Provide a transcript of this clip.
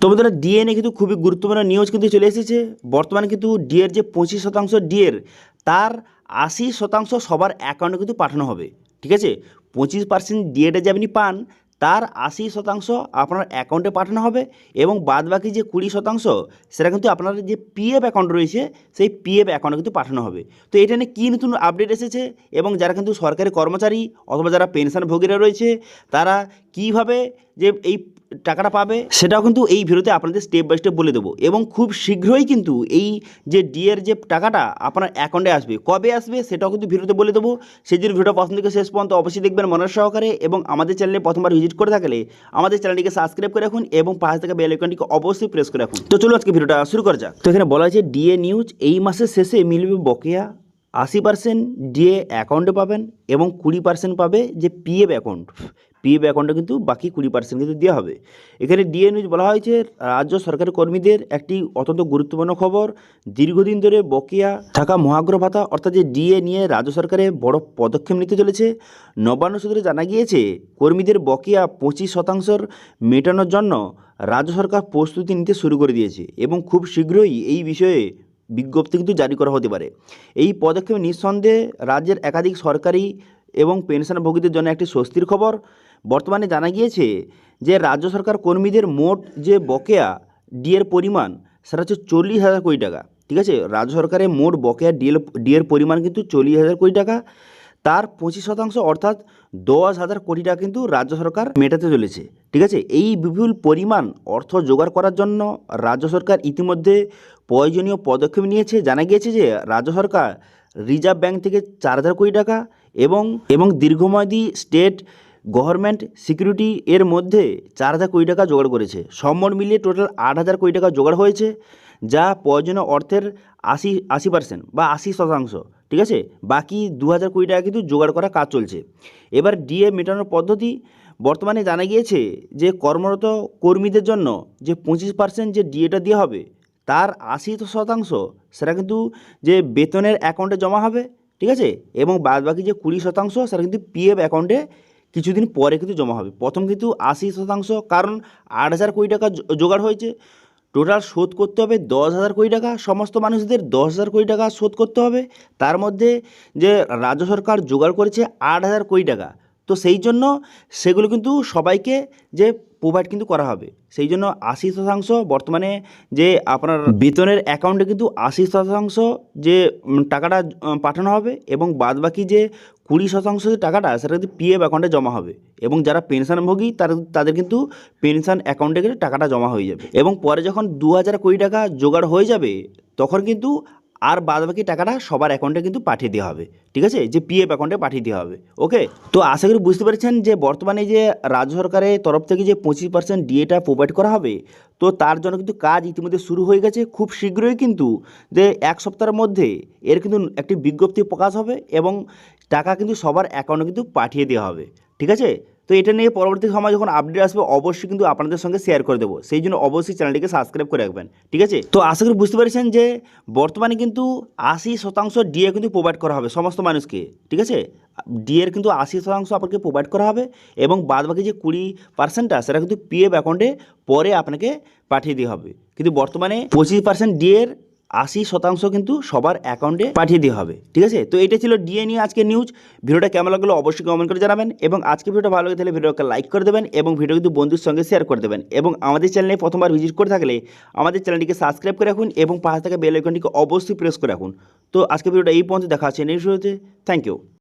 তো বন্ধুরা ডিএনএ কিন্তু খুবই গুরুত্বপূর্ণ নিউজ কিন্তু চলে এসেছে। বর্তমানে কিন্তু ডিএর যে পঁচিশ শতাংশ ডিএর তার আশি শতাংশ সবার অ্যাকাউন্টে কিন্তু পাঠানো হবে। ঠিক আছে? পঁচিশ পার্সেন্ট ডিএটা যে আপনি পান, তার আশি শতাংশ আপনার অ্যাকাউন্টে পাঠানো হবে এবং বাদ বাকি যে কুড়ি শতাংশ, সেটা কিন্তু আপনার যে পিএফ অ্যাকাউন্ট রয়েছে, সেই পিএফ অ্যাকাউন্টে কিন্তু পাঠানো হবে। তো এটা নিয়ে কী নতুন আপডেট এসেছে এবং যারা কিন্তু সরকারি কর্মচারী অথবা যারা পেনশনভোগীরা রয়েছে, তারা কীভাবে যে এই টাকাটা পাবে, সেটাও কিন্তু এই ভিডিওতে আপনাদের স্টেপ বাই স্টেপ বলে দেবো। এবং খুব শীঘ্রই কিন্তু এই যে ডিএর যে টাকাটা আপনার অ্যাকাউন্টে আসবে। কবে আসবে সেটাও কিন্তু ভিডিওতে বলে দেবো। সেই জন্য ভিডিও প্রথম থেকে শেষ পর্যন্ত অবশ্যই দেখবেন মনের সহকারে এবং আমাদের চ্যানেলে প্রথমবার ভিজিট করে থাকলে আমাদের চ্যানেলটিকে সাবস্ক্রাইব করে রাখুন এবং পাশে থাকা বেল আইকনটিকে অবশ্যই প্রেস করে রাখুন। তো চলো আজকে ভিডিওটা শুরু করা যাক। তো এখানে বলা হয়েছে ডিএ নিউজ এই মাসের শেষে মিলবে বকেয়া আশি পার্সেন্ট ডিএ অ্যাকাউন্টে পাবেন এবং কুড়ি পার্সেন্ট পাবে যে পিএফ অ্যাকাউন্ট পিএফ অ্যাকাউন্টে কিন্তু বাকি কুড়ি পার্সেন্ট কিন্তু দেওয়া হবে। এখানে ডিএ নিউজ বলা হয়েছে, রাজ্য সরকারি কর্মীদের একটি অত্যন্ত গুরুত্বপূর্ণ খবর। দীর্ঘদিন ধরে বকেয়া থাকা মহাগ্র ভাতা, অর্থাৎ যে ডিএ নিয়ে রাজ্য সরকারে বড় পদক্ষেপ নিতে চলেছে, নবান্ন সূত্রে জানা গিয়েছে, কর্মীদের বকেয়া পঁচিশ শতাংশর মেটানোর জন্য রাজ্য সরকার প্রস্তুতি নিতে শুরু করে দিয়েছে এবং খুব শীঘ্রই এই বিষয়ে বিজ্ঞপ্তি কিন্তু জারি করা হতে পারে। এই পদক্ষেপ নিঃসন্দেহে রাজ্যের একাধিক সরকারি এবং পেনশনভোগীদের জন্য একটি স্বস্তির খবর। বর্তমানে জানা গিয়েছে যে রাজ্য সরকার কর্মীদের মোট যে বকেয়া ডিএর পরিমাণ, সেটা হচ্ছে চল্লিশ হাজার কোটি টাকা। ঠিক আছে? রাজ্য সরকারের মোট বকেয়া ডিএল ডিএর পরিমাণ কিন্তু চল্লিশ হাজার কোটি টাকা। তার পঁচিশ শতাংশ অর্থাৎ দশ হাজার কোটি টাকা কিন্তু রাজ্য সরকার মেটাতে চলেছে। ঠিক আছে? এই বিপুল পরিমাণ অর্থ জোগাড় করার জন্য রাজ্য সরকার ইতিমধ্যে প্রয়োজনীয় পদক্ষেপ নিয়েছে। জানা গিয়েছে যে রাজ্য সরকার রিজার্ভ ব্যাংক থেকে চার হাজার কোটি টাকা এবং এবং দীর্ঘমেয়াদী স্টেট গভর্নমেন্ট সিকিউরিটি এর মধ্যে চার হাজার কোটি টাকা জোগাড় করেছে। সম্মট মিলিয়ে টোটাল আট হাজার কোটি টাকা জোগাড় হয়েছে, যা প্রয়োজনীয় অর্থের আশি আশি পার্সেন্ট বা আশি শতাংশ, ঠিক আছে? বাকি দু হাজার কোটি টাকা কিন্তু জোগাড় করার কাজ চলছে। এবার ডিএ মেটানোর পদ্ধতি বর্তমানে জানা গিয়েছে যে কর্মরত কর্মীদের জন্য যে পঁচিশ পার্সেন্ট যে ডিএটা দেওয়া হবে, তার আশি শতাংশ সেটা কিন্তু যে বেতনের অ্যাকাউন্টে জমা হবে ঠিক আছে? এবং বাদ বাকি যে কুড়ি শতাংশ, সেটা কিন্তু পিএফ অ্যাকাউন্টে কিছুদিন পরে কিন্তু জমা হবে। প্রথম কিন্তু আশি শতাংশ, কারণ আট হাজার কোটি টাকা জোগাড় হয়েছে। টোটাল শোধ করতে হবে দশ হাজার কোটি টাকা, সমস্ত মানুষদের দশ হাজার কোটি টাকা শোধ করতে হবে। তার মধ্যে যে রাজ্য সরকার জোগাড় করেছে আট হাজার কোটি টাকা। তো সেই জন্য সেগুলো কিন্তু সবাইকে যে প্রোভাইড কিন্তু করা হবে। সেই জন্য আশি শতাংশ বর্তমানে যে আপনার বেতনের অ্যাকাউন্টে কিন্তু আশি শতাংশ যে টাকাটা পাঠানো হবে এবং বাদবাকি যে কুড়ি শতাংশ যে টাকাটা, সেটা কিন্তু পিএফ অ্যাকাউন্টে জমা হবে এবং যারা পেনশনভোগী, তারা, তাদের কিন্তু পেনশন অ্যাকাউন্টে কিন্তু টাকাটা জমা হয়ে যাবে এবং পরে যখন দু হাজার কোটি টাকা জোগাড় হয়ে যাবে, তখন কিন্তু আর বাদবাকি টাকাটা সবার অ্যাকাউন্টে কিন্তু পাঠিয়ে দেওয়া হবে, ঠিক আছে? যে পিএফ অ্যাকাউন্টে পাঠিয়ে দেওয়া হবে ওকে তো আশা করি বুঝতে পেরেছেন যে বর্তমানে যে রাজ্য সরকারের তরফ থেকে যে পঁচিশ পার্সেন্ট ডিএটা প্রোভাইড করা হবে, তো তার জন্য কিন্তু কাজ ইতিমধ্যে শুরু হয়ে গেছে খুব শীঘ্রই কিন্তু, যে এক সপ্তাহের মধ্যে এর কিন্তু একটি বিজ্ঞপ্তি প্রকাশ হবে এবং টাকা কিন্তু সবার অ্যাকাউন্টে কিন্তু পাঠিয়ে দেওয়া হবে, ঠিক আছে? তো এটা নিয়ে পরবর্তী সময় যখন আপডেট আসবে, অবশ্যই কিন্তু আপনাদের সঙ্গে শেয়ার করে দেবো। সেই জন্য অবশ্যই চ্যানেলটিকে সাবস্ক্রাইব করে রাখবেন, ঠিক আছে? তো আশা করি বুঝতে পেরেছেন যে, বর্তমানে কিন্তু আশি শতাংশ ডিএ কিন্তু প্রোভাইড করা হবে সমস্ত মানুষকে, ঠিক আছে? ডিএর কিন্তু আশি শতাংশ আপনাকে প্রোভাইড করা হবে এবং বাদবাকি যে কুড়ি পার্সেন্টটা সেটা কিন্তু পিএফ অ্যাকাউন্টে পরে আপনাকে পাঠিয়ে দেওয়া হবে। কিন্তু বর্তমানে পঁচিশ পার্সেন্ট ডিএর আশি শতাংশ কিন্তু সবার অ্যাকাউন্টে পাঠিয়ে দেওয়া হবে, ঠিক আছে? তো এটা ছিল ডিএ নিয়ে আজকে নিউজ ভিডিওটা কেমন লাগল অবশ্যই কমেন্ট করে জানাবেন এবং আজকে ভিডিওটা ভালো লাগে তাহলে ভিডিওকে লাইক করে দেবেন এবং ভিডিও কিন্তু বন্ধুর সঙ্গে শেয়ার করে দেবেন এবং আমাদের চ্যানেলে প্রথমবার ভিজিট করে থাকলে আমাদের চ্যানেলটিকে সাবস্ক্রাইব করে রাখুন এবং পাশে থাকা বেল আইকনটিকে অবশ্যই প্রেস করে রাখুন। তো আজকে ভিডিওটা এই পর্যন্ত, দেখা আছে নেক্সট ভিডিওতে থ্যাংক ইউ